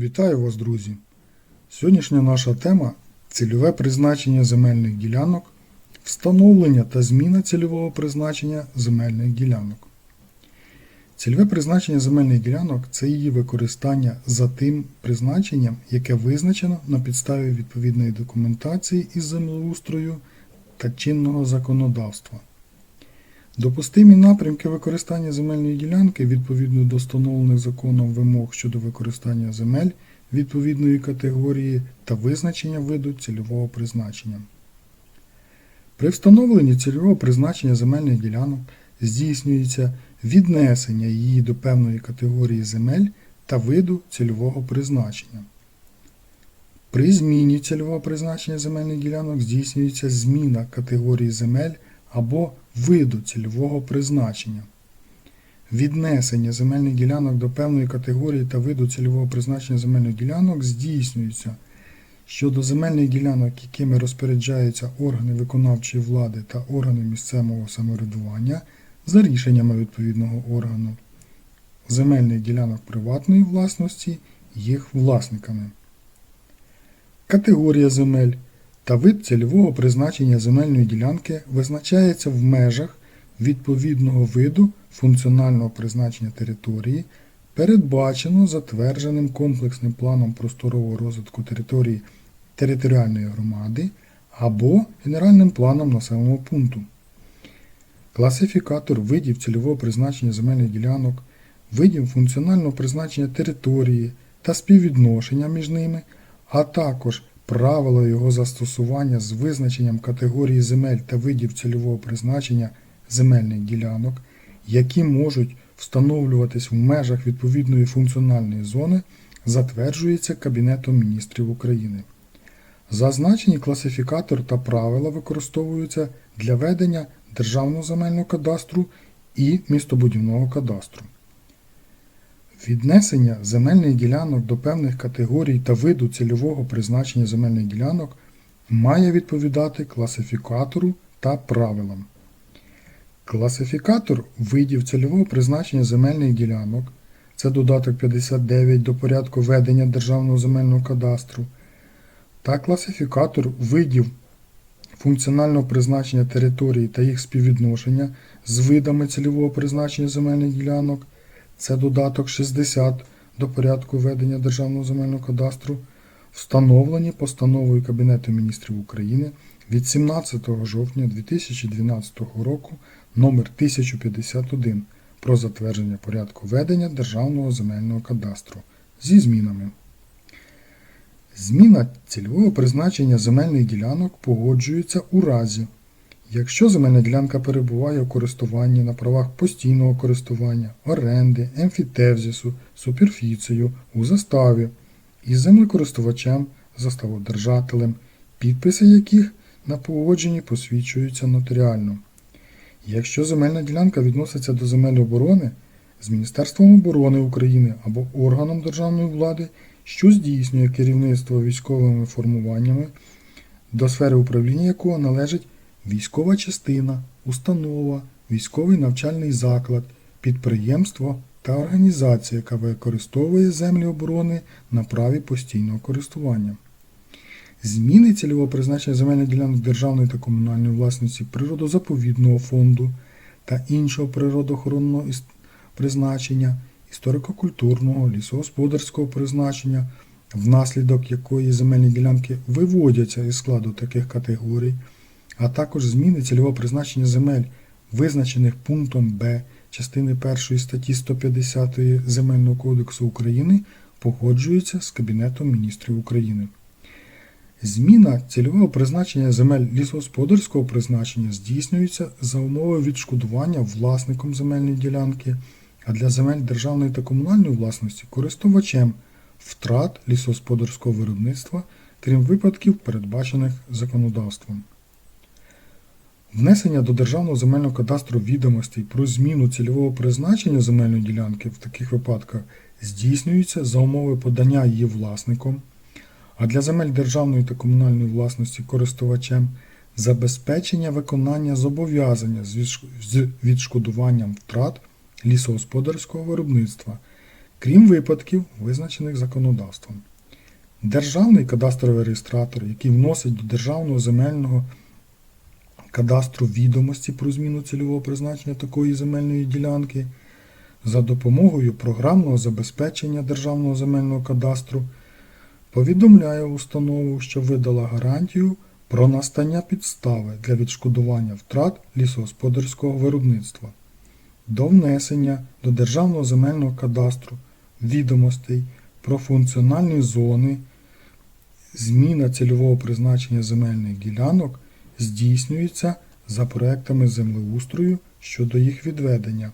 Вітаю вас, друзі! Сьогоднішня наша тема цільове призначення земельних ділянок, встановлення та зміна цільового призначення земельних ділянок. Цільове призначення земельних ділянок це її використання за тим призначенням, яке визначено на підставі відповідної документації із землеустрою та чинного законодавства. Допустимі напрямки використання земельної ділянки відповідно до встановлених законом вимог щодо використання земель відповідної категорії та визначення виду цільового призначення. При встановленні цільового призначення земельних ділянок здійснюється віднесення її до певної категорії земель та виду цільового призначення. При зміні цільового призначення земельних ділянок здійснюється зміна категорії земель або виду цільового призначення. Віднесення земельних ділянок до певної категорії та виду цільового призначення земельних ділянок здійснюється щодо земельних ділянок, якими розпоряджаються органи виконавчої влади та органи місцевого самоврядування за рішеннями відповідного органу, земельних ділянок приватної власності їх власниками. Категорія земель та вид цільового призначення земельної ділянки визначається в межах відповідного виду функціонального призначення території, передбачено затвердженим комплексним планом просторового розвитку території територіальної громади або генеральним планом населеного пункту. Класифікатор видів цільового призначення земельних ділянок, видів функціонального призначення території та співвідношення між ними, а також правила його застосування з визначенням категорії земель та видів цільового призначення земельних ділянок, які можуть встановлюватись в межах відповідної функціональної зони, затверджується Кабінетом міністрів України. Зазначені класифікатор та правила використовуються для ведення Державного земельного кадастру і містобудівного кадастру. Віднесення земельних ділянок до певних категорій та виду цільового призначення земельних ділянок має відповідати класифікатору та правилам. Класифікатор видів цільового призначення земельних ділянок це додаток 59 до порядку ведення Державного земельного кадастру та класифікатор видів функціонального призначення території та їх співвідношення з видами цільового призначення земельних ділянок це додаток 60 до порядку ведення Державного земельного кадастру, встановлені постановою Кабінету міністрів України від 17 жовтня 2012 року номер 1051 про затвердження порядку ведення Державного земельного кадастру зі змінами. Зміна цільового призначення земельних ділянок погоджується у разі, якщо земельна ділянка перебуває у користуванні на правах постійного користування, оренди, емфітевзису, суперфіцію, у заставі із землекористувачем, заставодержателем, підписи яких на погодженні посвідчуються нотаріально. Якщо земельна ділянка відноситься до земель оборони з Міністерством оборони України або органом державної влади, що здійснює керівництво військовими формуваннями, до сфери управління якого належить військова частина, установа, військовий навчальний заклад, підприємство та організація, яка використовує землі оборони на праві постійного користування. Зміни цільового призначення земельних ділянок державної та комунальної власності природозаповідного фонду та іншого природоохоронного призначення, історико-культурного, лісогосподарського призначення, внаслідок якої земельні ділянки виводяться із складу таких категорій, а також зміни цільового призначення земель, визначених пунктом Б частини 1 статті 150 Земельного кодексу України, погоджуються з Кабінетом міністрів України. Зміна цільового призначення земель лісогосподарського призначення здійснюється за умови відшкодування власником земельної ділянки, а для земель державної та комунальної власності користувачем втрат лісогосподарського виробництва, крім випадків, передбачених законодавством. Внесення до Державного земельного кадастру відомостей про зміну цільового призначення земельної ділянки в таких випадках здійснюється за умови подання її власником, а для земель державної та комунальної власності користувачем забезпечення виконання зобов'язання з відшкодуванням втрат лісогосподарського виробництва, крім випадків, визначених законодавством. Державний кадастровий реєстратор, який вносить до Державного земельного кадастру відомості про зміну цільового призначення такої земельної ділянки, за допомогою програмного забезпечення Державного земельного кадастру повідомляє установу, що видала гарантію про настання підстави для відшкодування втрат лісогосподарського виробництва. До внесення до Державного земельного кадастру відомостей про функціональні зони, зміна цільового призначення земельних ділянок здійснюється за проектами землеустрою щодо їх відведення.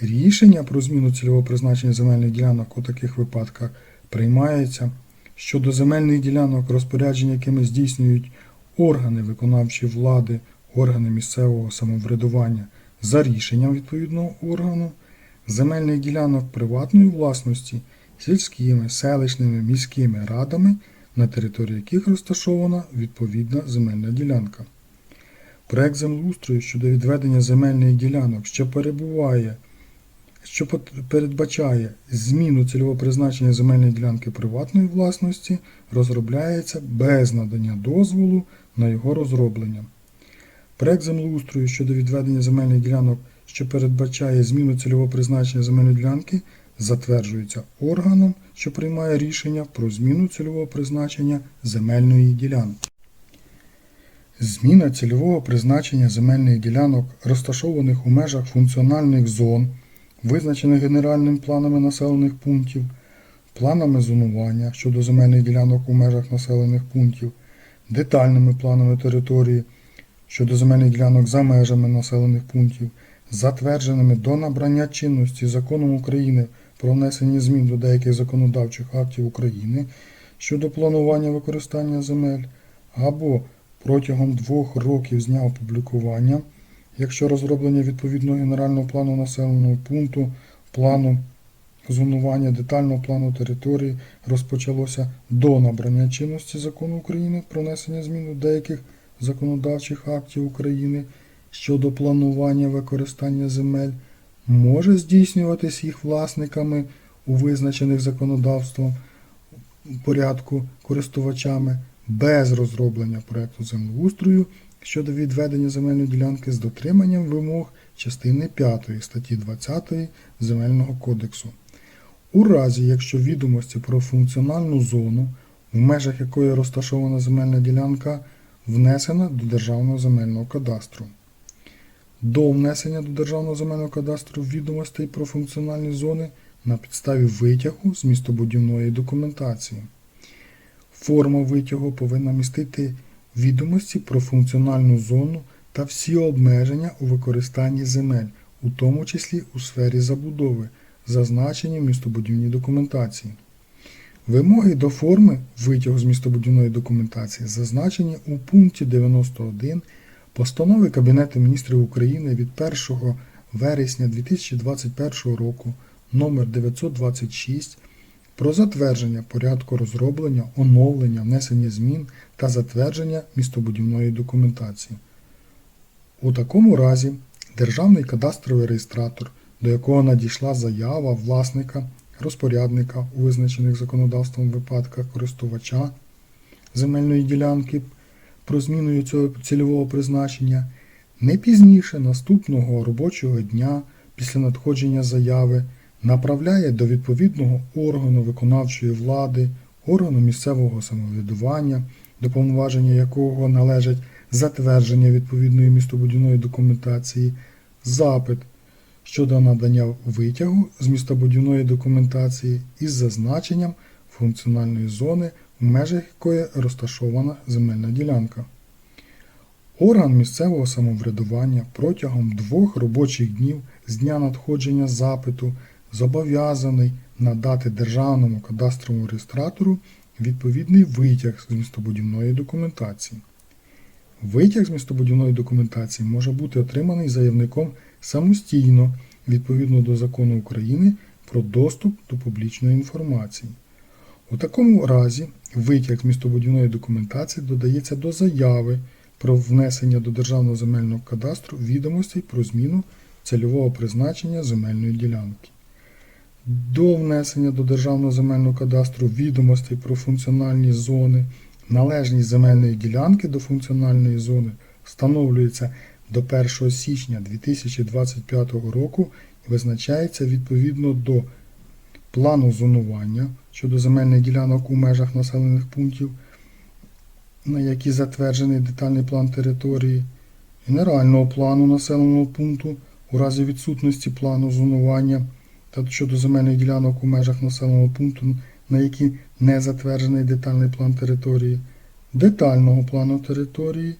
Рішення про зміну цільового призначення земельних ділянок у таких випадках приймається щодо земельних ділянок, розпорядження якими здійснюють органи виконавчої влади, органи місцевого самоврядування за рішенням відповідного органу, земельних ділянок приватної власності сільськими, селищними, міськими радами, на території яких розташована відповідна земельна ділянка. Проект землеустрою щодо відведення земельних ділянок, що перебуває що передбачає зміну цільового призначення земельної ділянки приватної власності, розробляється без надання дозволу на його розроблення. Проект землеустрою щодо відведення земельних ділянок, що передбачає зміну цільового призначення земельної ділянки, затверджується органом, що приймає рішення про зміну цільового призначення земельної ділянки. Зміна цільового призначення земельних ділянок, розташованих у межах функціональних зон, визначених генеральними планами населених пунктів, планами зонування щодо земельних ділянок у межах населених пунктів, детальними планами території щодо земельних ділянок за межами населених пунктів, затвердженими до набрання чинності Законом України про внесення змін до деяких законодавчих актів України щодо планування використання земель, або протягом двох років з дня опублікування якщо розроблення відповідного генерального плану населеного пункту, плану зонування детального плану території розпочалося до набрання чинності закону України про внесення змін до деяких законодавчих актів України щодо планування використання земель, може здійснюватись їх власниками у визначених законодавством порядку користувачами без розроблення проекту землеустрою щодо відведення земельної ділянки з дотриманням вимог частини 5 статті 20 Земельного кодексу. У разі, якщо відомості про функціональну зону, в межах якої розташована земельна ділянка, внесена до Державного земельного кадастру. До внесення до Державного земельного кадастру відомостей про функціональні зони на підставі витягу з містобудівної документації. Форма витягу повинна містити відомості про функціональну зону та всі обмеження у використанні земель, у тому числі у сфері забудови, зазначені в містобудівній документації. Вимоги до форми витягу з містобудівної документації зазначені у пункті 91 Постанови Кабінету міністрів України від 1 вересня 2021 року номер 926 про затвердження порядку розроблення, оновлення, внесення змін та затвердження містобудівної документації. У такому разі Державний кадастровий реєстратор, до якого надійшла заява власника, розпорядника у визначених законодавством випадках користувача земельної ділянки про зміну цього цільового призначення, не пізніше наступного робочого дня після надходження заяви направляє до відповідного органу виконавчої влади, органу місцевого самоврядування, до повноваження якого належить затвердження відповідної містобудівної документації, запит щодо надання витягу з містобудівної документації із зазначенням функціональної зони, в межах якої розташована земельна ділянка. Орган місцевого самоврядування протягом двох робочих днів з дня надходження запиту зобов'язаний надати Державному кадастровому реєстратору відповідний витяг з містобудівної документації. Витяг з містобудівної документації може бути отриманий заявником самостійно відповідно до закону України про доступ до публічної інформації. У такому разі витяг містобудівної документації додається до заяви про внесення до Державного земельного кадастру відомостей про зміну цільового призначення земельної ділянки. до внесення до Державного земельного кадастру відомостей про функціональні зони, належність земельної ділянки до функціональної зони встановлюється до 1 січня 2025 року і визначається відповідно до плану зонування щодо земельних ділянок у межах населених пунктів, на які затверджений детальний план території, генерального плану населеного пункту у разі відсутності плану зонування та щодо земельних ділянок у межах населеного пункту, на які не затверджений детальний план території, детального плану території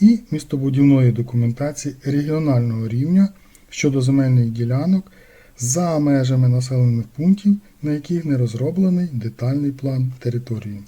і містобудівної документації регіонального рівня щодо земельних ділянок за межами населених пунктів, на яких не розроблений детальний план території.